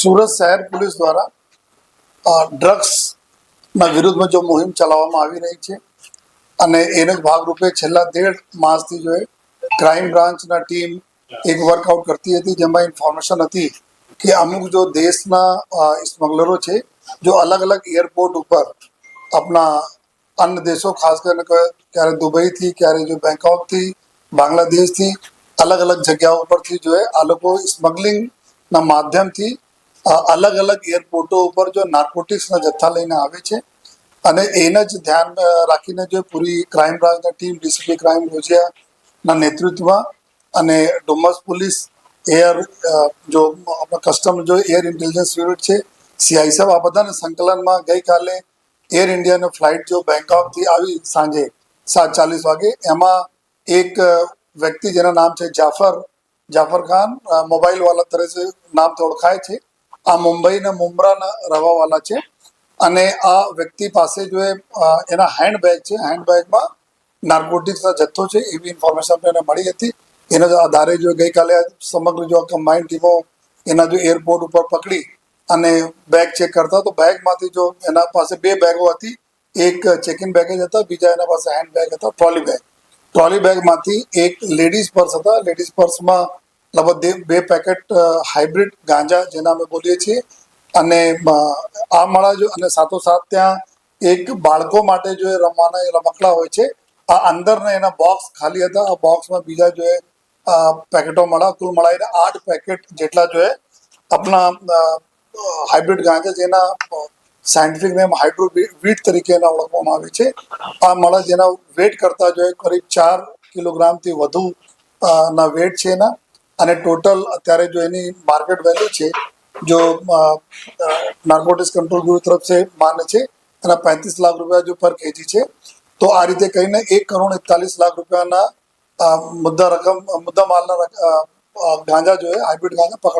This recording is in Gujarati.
સુરત શહેર પોલીસ દ્વારા ડ્રગ્સના વિરુદ્ધમાં જો મુહિમ ચલાવવામાં આવી રહી છે અને એને જ ભાગરૂપે છેલ્લા દેઢ માસથી જો ક્રાઇમ બ્રાન્ચના ટીમ એક વર્કઆઉટ કરતી હતી, જેમાં ઇન્ફોર્મેશન હતી કે અમુક જો દેશના સ્મગલરો છે, જો અલગ અલગ એરપોર્ટ ઉપર આપણા અન્ય દેશો, ખાસ કરીને ક્યારે દુબઈથી, ક્યારે જો બેંકોકથી બાંગ્લાદેશથી અલગ અલગ જગ્યાઓ ઉપરથી જો આ લોકો સ્મગલિંગના માધ્યમથી અલગ અલગ એરપોર્ટો ઉપર જો નાર્કોટિક્સના જથ્થા લઈને આવે છે અને એને જ ધ્યાન રાખીને જો પૂરી ક્રાઇમ બ્રાન્ચની ટીમ, ડીસીપી ક્રાઇમ રોજિયાના નેતૃત્વમાં અને ડુમસ પોલીસ, એર જો કસ્ટમ, જો એર ઇન્ટેલિજન્સ યુનિટ છે, સીઆઈ સાહેબ, આ બધાના સંકલનમાં ગઈકાલે એર ઇન્ડિયાનો ફ્લાઇટ જો બેંકોકથી આવી સાંજે સાત ચાલીસ વાગે, એમાં એક વ્યક્તિ જેના નામ છે જાફર જાફર ખાન મોબાઈલ વાલા તરીકે નામથી ઓળખાય છે. આ મુંબઈના મુમરાના રહેવાવાળા છે. અને આ વ્યક્તિ પાસે જો એના હેન્ડબેગ છે. હેન્ડબેગમાં નાર્કોટિક્સનો જથ્થો છે. એવી ઇન્ફોર્મેશન એને મળી હતી. એના આધારે જો ગઈકાલે સમગ્ર જો કમ્બાઇન્ડ ટીમો એના જો એરપોર્ટ ઉપર પકડી અને બેગ ચેક કરતા, તો બેગમાંથી જો એના પાસે બે બેગો હતી. એક ચેક ઇન બેગેજ હતા, બીજા એના પાસે હેન્ડ બેગ હતા ટ્રોલી બેગ ટ્રોલી બેગમાંથી એક લેડીઝ પર્સ હતા. લેડીઝ પર્સમાં લગભગ બે- પેકેટ હાઇબ્રિડ ગાંજા જેના અમે બોલીએ છીએ. અને આ મળા જો અને સાથોસાથ ત્યાં એક બાળકો માટે જો એ રમવાના, એ રમકડા હોય છે. આ અંદરના એના બોક્સ ખાલી હતા. આ બોક્સમાં બીજા જો એ પેકેટો મળા કુલ મળાઈને આઠ પેકેટ જેટલા જો એ આપણા હાઇબ્રિડ ગાંજા જેના સાયન્ટિફિક નેમ હાઇડ્રો વીટ તરીકે એના ઓળખવામાં આવે છે. આ મળા જેના વેટ કરતા જો એ કરીબ ચાર કિલોગ્રામથી વધુ ના વેટ છે એના. અને ટોટલ અત્યારે જો એની માર્કેટ વેલ્યુ છે જો નાર્કોટિક્સ કંટ્રોલ બ્યુરો તરફ से માન્ય છે એના पैंतीस લાખ રૂપિયા જો પર કેજી છે તો આ રીતે કહીને એક કરોડ એકતાલીસ લાખ રૂપિયાના અ, મુદ્દા રકમ મુદ્દા માલના રક- અ, અ, ગાંજા જો है हाइब्रिड गांजा पकड़